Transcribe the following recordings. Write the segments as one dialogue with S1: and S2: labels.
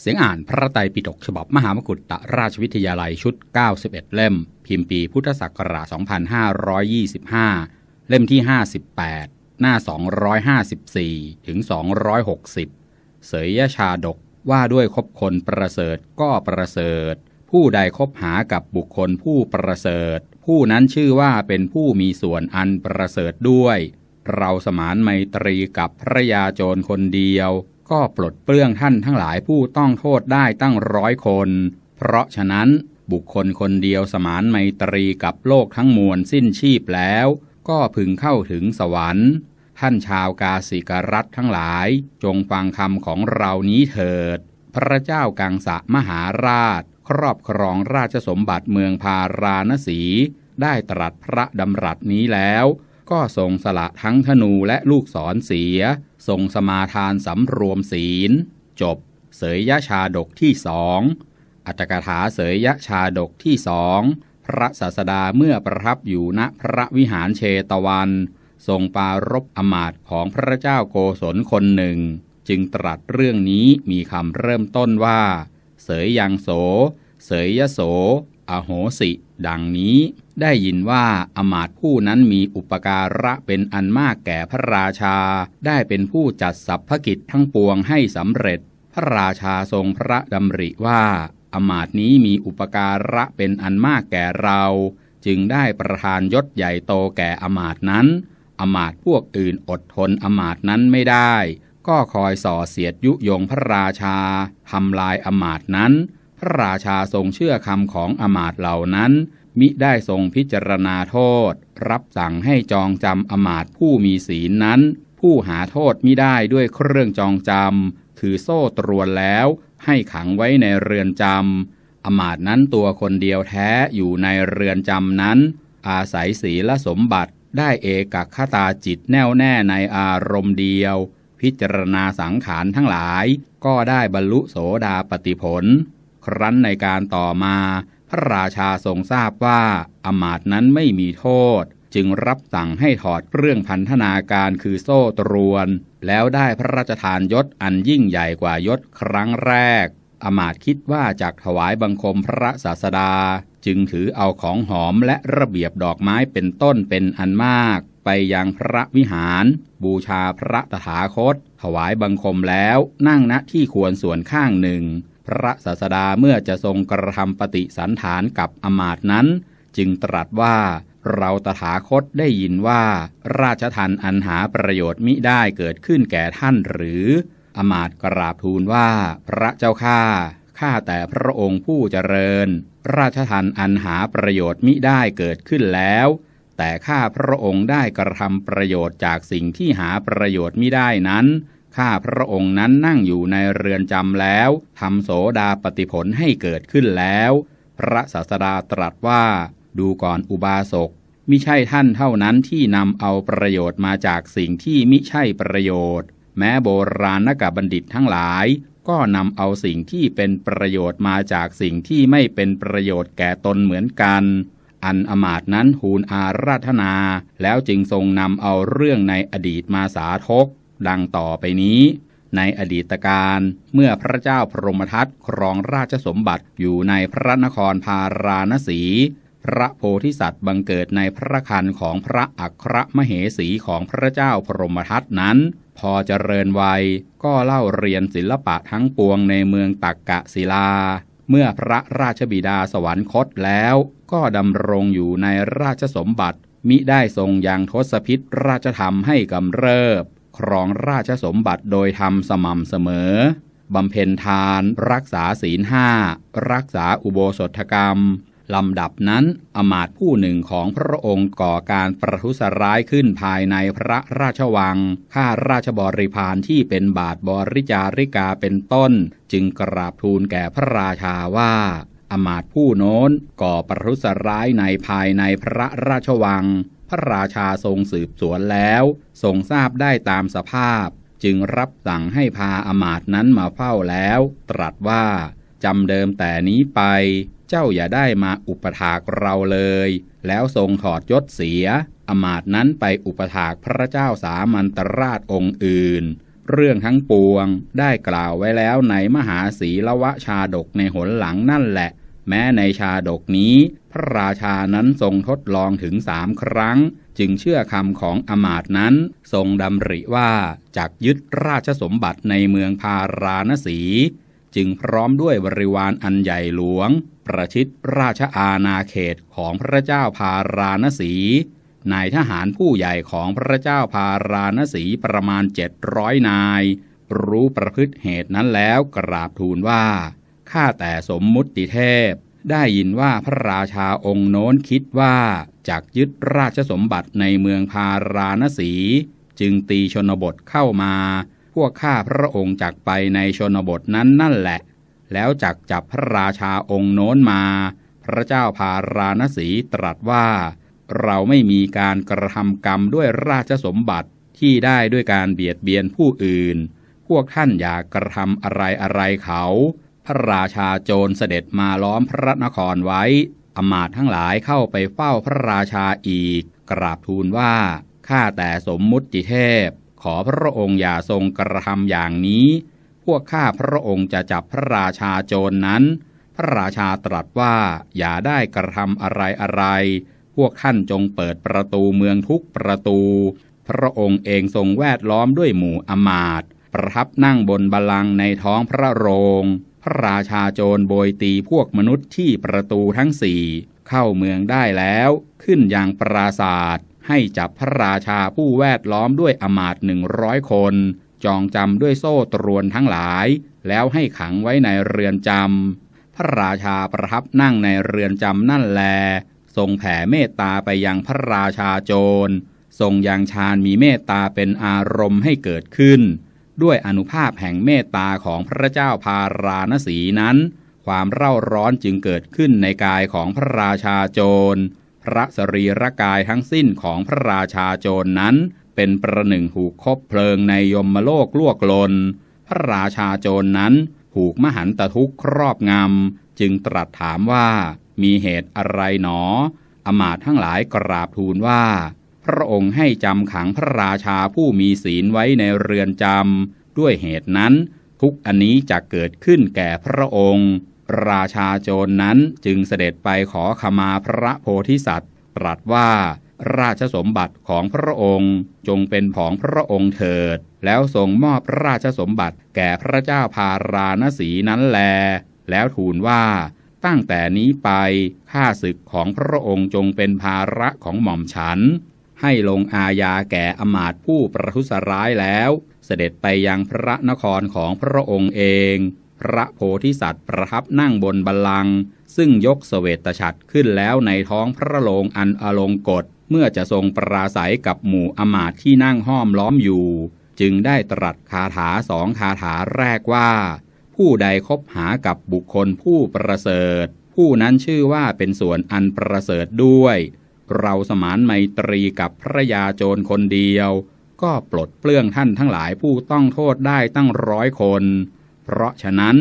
S1: เสียงอ่านพระไตรปิฎกฉบับมหามกุฏตราชวิทยาลัยชุด 91 เล่ม พิมพ์ปีพุทธศักราช 2525 เล่มที่ 58 หน้า 254 ถึง 260 เสยยชาดกว่าด้วยคบคนประเสริฐก็ประเสริฐ ผู้ใดคบหากับบุคคลผู้ประเสริฐ ผู้นั้นชื่อว่าเป็นผู้มีส่วนอันประเสริฐด้วย เราสมานไมตรีกับพระยาโจรคนเดียว ก็ปลดเปลื้องท่านทั้งหลายผู้ต้องโทษได้ตั้งร้อยคน เพราะฉะนั้นบุคคลคนเดียวสมานไมตรีกับโลกทั้งมวลสิ้นชีพแล้ว ก็พึงเข้าถึงสวรรค์ ท่านชาวกาสิกรัฐทั้งหลาย จงฟังคำของเรานี้เถิด พระเจ้ากังสะมหาราช ครอบครองราชสมบัติเมืองพาราณสี ได้ตรัสพระดำรัสนี้แล้ว ก็ทรงสละทั้งธนูและลูกศรเสีย ทรงสมาทานสำรวมศีล จบ เสยยชาดกที่สองอัตกถาเสยยชาดกที่สองพระศาสดาเมื่อประทับอยู่ณพระวิหารเชตวัน ทรงปารบอมาตของพระเจ้าโกศลคนหนึ่ง จึงตรัสเรื่องนี้มีคำเริ่มต้นว่า เสยยังโส เสยยโส อโหสิ ดังนี้ได้ยินว่าอมาตผู้นั้นมีอุปการะเป็นอันมากแก่พระราชา ได้เป็นผู้จัดสรรพกิจทั้งปวงให้สำเร็จ พระราชาทรงพระดำริว่า อมาตนี้มีอุปการะเป็นอันมากแก่เรา จึงได้ประทานยศใหญ่โตแก่อมาตนั้น อมาตพวกอื่นอดทนอมาตนั้นไม่ได้ ก็คอยส่อเสียดยุยงพระราชาทำลายอมาตนั้น พระราชาทรงเชื่อคำของอมาตเหล่านั้น มิได้ทรงพิจารณาโทษ รับสั่งให้จองจำอมาตผู้มีศีลนั้น ผู้หาโทษมิได้ด้วยเครื่องจองจำคือโซ่ตรวนแล้ว ให้ขังไว้ในเรือนจำอมาตนั้นตัวคนเดียวแท้อยู่ในเรือนจำนั้น อาศัยศีลสมบัติได้เอกคตาจิตแน่วแน่ในอารมณ์เดียว พิจารณาสังขารทั้งหลาย ก็ได้บรรลุโสดาปติผล ครั้นในการต่อมา พระราชาทรงทราบว่าอมาตนั้นไม่มีโทษ จึงรับสั่งให้ถอดเครื่องพันธนาการคือโซ่ตรวน แล้วได้พระราชทานยศอันยิ่งใหญ่กว่ายศครั้งแรก อมาตคิดว่าจากถวายบังคมพระศาสดา จึงถือเอาของหอมและระเบียบดอกไม้เป็นต้นเป็นอันมากไปยังพระวิหาร บูชาพระตถาคต ถวายบังคมแล้วนั่งณที่ควรส่วนข้างหนึ่ง พระศาสดาเมื่อจะทรงกระทำปฏิสันฐานกับอมาตนั้น จึงตรัสว่าเราตถาคตได้ยินว่า ราชทันอันหาประโยชน์มิได้เกิดขึ้นแก่ท่านหรือ อมาตกราบทูลว่า พระเจ้าข้าข้าแต่พระองค์ผู้เจริญ ราชทันอันหาประโยชน์มิได้เกิดขึ้นแล้ว แต่ข้าพระองค์ได้กระทำประโยชน์จากสิ่งที่หาประโยชน์มิได้นั้น ข้าพระองค์นั้นนั่งอยู่ในเรือนจำแล้วทำโสดาปฏิผลให้เกิดขึ้นแล้ว พระศาสดาตรัสว่า ดูก่อนอุบาสกมิใช่ท่านเท่านั้นที่นำเอาประโยชน์มาจากสิ่งที่มิใช่ประโยชน์ แม้โบราณกบัณฑิตทั้งหลาย ก็นำเอาสิ่งที่เป็นประโยชน์มาจากสิ่งที่ไม่เป็นประโยชน์แก่ตนเหมือนกัน อันอมาตนั้นทูลอาราธนา แล้วจึงทรงนำเอาเรื่องในอดีตมาสาธก ดังต่อไปนี้ ในอดีตการเมื่อพระเจ้าพรหมทัตครองราชสมบัติอยู่ในพระนครพาราณสี พระโพธิสัตว์บังเกิดในพระคันของพระอัครมเหสีของพระเจ้าพรหมทัตนั้น พอเจริญวัยก็เล่าเรียนศิลปะทั้งปวงในเมืองตักกะศิลาเมื่อพระราชบิดาสวรรคตแล้วก็ดำรงอยู่ในราชสมบัติมิได้ทรงยังทศพิษราชธรรมให้กำเริบ ครองราชสมบัติโดยทำสม่ำเสมอบำเพ็ญทาน รักษาศีลห้า รักษาอุโบสถกรรม ลำดับนั้นอมาตผู้หนึ่งของพระองค์ก่อการประทุษร้ายขึ้นภายในพระราชวัง ข้าราชบริพารที่เป็นบาทบริจาริกาเป็นต้น จึงกราบทูลแก่พระราชาว่าอมาตผู้โน้นก่อประทุษร้ายในภายในพระราชวัง พระราชาทรงสืบสวนแล้วทรงทราบได้ตามสภาพ จึงรับสั่งให้พาอมาตนั้นมาเฝ้าแล้ว ตรัสว่าจำเดิมแต่นี้ไป เจ้าอย่าได้มาอุปถากเราเลย แล้วทรงถอดยศเสีย อมาตนั้นไปอุปถากพระเจ้าสามัญตราชองค์อื่น เรื่องทั้งปวงได้กล่าวไว้แล้วในมหาศีลวชาดกในหนหลังนั่นแหละ แม้ในชาดกนี้ ระราชานั้นทรงทดลองถึงสามครั้ง จึงเชื่อคำของอมาตนั้น ทรงดำริว่าจากยึดราชสมบัติในเมืองพาราณสี จึงพร้อมด้วยบริวารอันใหญ่หลวง ประชิดราชอาณาเขตของพระเจ้าพาราณสีนายทหารผู้ใหญ่ของพระเจ้าพาราณสีประมาณเจ็ดร้อยนาย รู้ประพฤติเหตุนั้นแล้วกราบทูลว่า ข้าแต่สมมุติเทพ ได้ยินว่าพระราชาองค์โน้นคิดว่าจากยึดราชสมบัติในเมืองพาราณสี จึงตีชนบทเข้ามา พวกข้าพระองค์จักไปในชนบทนั้นนั่นแหละ แล้วจักจับพระราชาองค์โน้นมา พระเจ้าพาราณสีตรัสว่า เราไม่มีการกระทำกรรมด้วยราชสมบัติที่ได้ด้วยการเบียดเบียนผู้อื่น พวกท่านอย่ากกระทำอะไรอะไรเขา พระราชาโจรเสด็จมาล้อมพระนครไว้อมาตย์ทั้งหลายเข้าไปเฝ้าพระราชาอีก กราบทูลว่า ข้าแต่สมมุติเทพ ขอพระองค์อย่าทรงกระทำอย่างนี้ พวกข้าพระองค์จะจับพระราชาโจรนั้น พระราชาตรัสว่าอย่าได้กระทำอะไรอะไร พวกท่านจงเปิดประตูเมืองทุกประตู พระองค์เองทรงแวดล้อมด้วยหมู่อมาตย์ประทับนั่งบนบัลลังก์ในท้องพระโรง ระราชาโจรโบยตีพวกมนุษย์ที่ประตูทั้งสี่เข้าเมืองได้แล้ว ขึ้นอยังปราศาสตร์ให้จับพระราชาผู้แวดล้อมด้วยอมาตย์หนึ่งร้อยคน จองจำด้วยโซ่ตรวนทั้งหลาย แล้วให้ขังไว้ในเรือนจำพระราชาประทับนั่งในเรือนจำนั่นแล ทรงแผ่เมตตาไปยังพระราชาโจร ทรงยังฌานมีเมตตาเป็นอารมณ์ให้เกิดขึ้น ด้วยอนุภาพแห่งเมตตาของพระเจ้าพาราณสีนั้น ความเร่าร้อนจึงเกิดขึ้นในกายของพระราชาโจร พระสรีระกายทั้งสิ้นของพระราชาโจรนั้น เป็นประหนึ่งถูกคบเพลิงในยมโลกลวกลน พระราชาโจรนั้นถูกมหันตทุกข์ครอบงำ จึงตรัสถามว่ามีเหตุอะไรหนอ อมาตทั้งหลายกราบทูลว่า พระองค์ให้จำขังพระราชาผู้มีศีลไว้ในเรือนจำด้วยเหตุนั้น ทุกอันนี้จะเกิดขึ้นแก่พระองค์ ราชาโจรนั้นจึงเสด็จไปขอขมาพระโพธิสัตว์ ตรัสว่าราชสมบัติของพระองค์จงเป็นของพระองค์เถิด แล้วทรงมอบราชสมบัติแก่พระเจ้าพาราณสีนั้นแล แล้วทูลว่าตั้งแต่นี้ไปข้าศึกของพระองค์จงเป็นภาระของหม่อมฉัน ให้ลงอาญาแก่อมาตผู้ประทุษร้ายแล้ว เสด็จไปยังพระนครของพระองค์เอง พระโพธิสัตว์ประทับนั่งบนบัลลังก์ซึ่งยกเสวตฉัตรขึ้นแล้วในท้องพระโรงอันอลงกฎเมื่อจะทรงปราศัยกับหมู่อมาตที่นั่งห้อมล้อมอยู่ จึงได้ตรัสคาถาสองคาถาแรกว่า ผู้ใดคบหากับบุคคลผู้ประเสริฐ ผู้นั้นชื่อว่าเป็นส่วนอันประเสริฐด้วย เราสมานไมตรีกับพระยาโจรคนเดียว ก็ปลดเปลื้องท่านทั้งหลายผู้ต้องโทษได้ตั้งร้อยคน เพราะฉะนั้น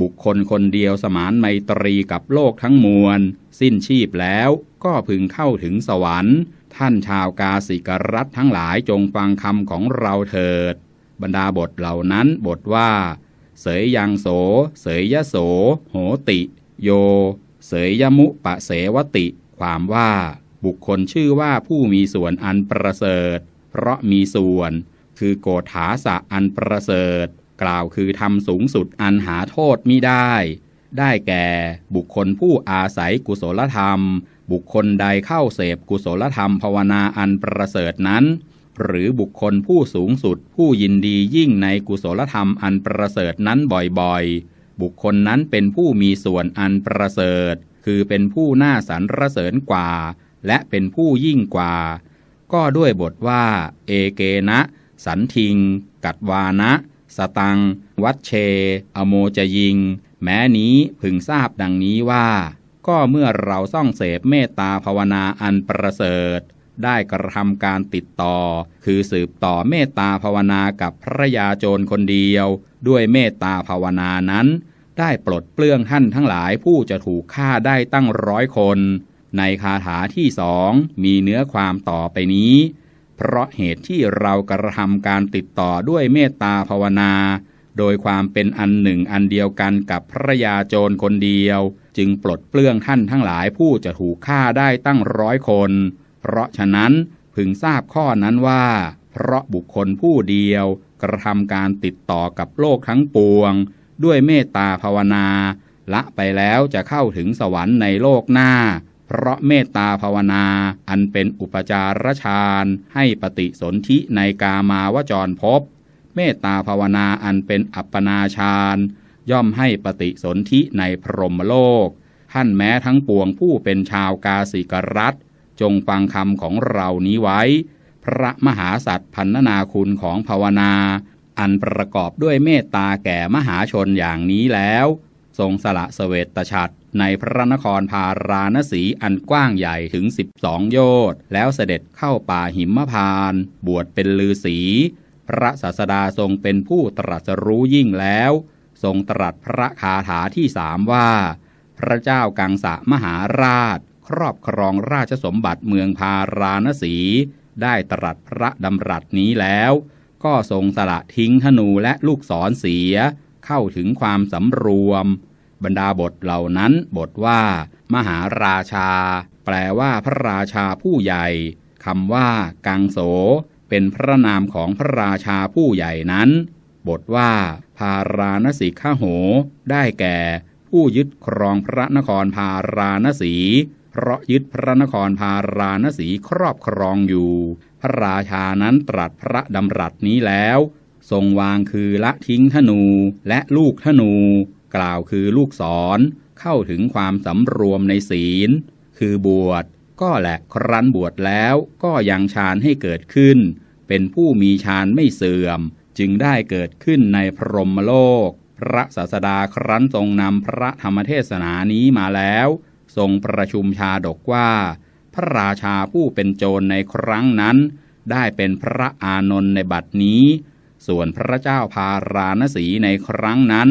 S1: บุคคลคนเดียวสมานไมตรีกับโลกทั้งมวล สิ้นชีพแล้วก็พึงเข้าถึงสวรรค์ ท่านชาวกาสิกรัฐทั้งหลายจงฟังคำของเราเถิด บรรดาบทเหล่านั้นบทว่า เสยยังโส เสยยโส โหติ โย เสยยมุปะเสวติ ความว่า บุคคลชื่อว่าผู้มีส่วนอันประเสริฐ เพราะมีส่วน คือโกฏฐาสะอันประเสริฐ กล่าวคือทำสูงสุดอันหาโทษมิได้ ได้แก่บุคคลผู้อาศัยกุศลธรรม บุคคลใดเข้าเสพกุศลธรรมภาวนาอันประเสริฐนั้น หรือบุคคลผู้สูงสุดผู้ยินดียิ่งในกุศลธรรมอันประเสริฐนั้นบ่อยๆ บุคคลนั้นเป็นผู้มีส่วนอันประเสริฐ คือเป็นผู้น่าสรรเสริญกว่า และเป็นผู้ยิ่งกว่า ก็ด้วยบทว่า เอเกนะ สันทิง กัดวานะ สตัง วัดเช อโมจะยิง แม้นี้พึงทราบดังนี้ว่า ก็เมื่อเราซ่องเสพเมตตาภาวนาอันประเสริฐ ได้กระทำการติดต่อ คือสืบต่อเมตตาภาวนากับพระยาโจรคนเดียว ด้วยเมตตาภาวนานั้นได้ปลดเปลื้องท่านทั้งหลายผู้จะถูกฆ่าได้ตั้งร้อยคน ในคาถาที่สองมีเนื้อความต่อไปนี้ เพราะเหตุที่เรากระทำการติดต่อด้วยเมตตาภาวนา โดยความเป็นอันหนึ่งอันเดียวกันกับพระยาโจรคนเดียว จึงปลดเปลื้องท่านทั้งหลายผู้จะถูกฆ่าได้ตั้งร้อยคน เพราะฉะนั้นพึงทราบข้อนั้นว่า เพราะบุคคลผู้เดียว กระทำการติดต่อกับโลกทั้งปวง ด้วยเมตตาภาวนา ละไปแล้วจะเข้าถึงสวรรค์ในโลกหน้า เพราะเมตตาภาวนา อันเป็นอุปจารฌานให้ปฏิสนธิในกามาวจรภพเมตตาภาวนาอันเป็นอัปปนาฌานย่อมให้ปฏิสนธิในพรหมโลก ท่านแม้ทั้งปวงผู้เป็นชาวกาสิกรัฐจงฟังคำของเรานี้ไว้ พระมหาสัตว์พันนาคุณของภาวนา อันประกอบด้วยเมตตาแก่มหาชนอย่างนี้แล้ว ทรงสละเสวตฉัตร ในพระนครพาราณสีอันกว้างใหญ่ถึง 12 โยชน์ แล้วเสด็จเข้าป่าหิมพาน บวชเป็นลือสีพระศาสดาทรงเป็นผู้ตรัสรู้ยิ่งแล้ว ทรงตรัสพระคาถาที่สามว่า พระเจ้ากังสะมหาราช ครอบครองราชสมบัติเมืองพาราณสี ได้ตรัสพระดำรัสนี้แล้ว ก็ทรงสละทิ้งธนูและลูกศรเสีย เข้าถึงความสำรวม บรรดาบทเหล่านั้นบทว่า มหาราชา แปลว่าพระราชาผู้ใหญ่คำว่า กังโส เป็นพระนามของพระราชาผู้ใหญ่นั้น บทว่า พาราณสีข้าโห ได้แก่ ผู้ยึดครองพระนครพาราณสี เพราะยึดพระนครพาราณสีครอบครองอยู่ พระราชานั้นตรัสพระดำรัสนี้แล้ว ทรงวางคือละทิ้งธนูและลูกธนู กล่าวคือลูกศรเข้าถึงความสำรวมในศีล คือบวชก็แหละครั้นบวชแล้วก็ยังฌานให้เกิดขึ้น เป็นผู้มีฌานไม่เสื่อม จึงได้เกิดขึ้นในพรหมโลก พระศาสดาครั้นทรงนำพระธรรมเทศนานี้มาแล้ว ทรงประชุมชาดกว่า พระราชาผู้เป็นโจรในครั้งนั้น ได้เป็นพระอานนท์ในบัดนี้ ส่วนพระเจ้าพาราณสีในครั้งนั้น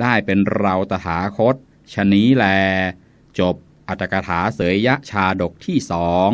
S1: ได้เป็นเราตถาคตชนี้แล จบอัตกถาเสยยะชาดกที่สอง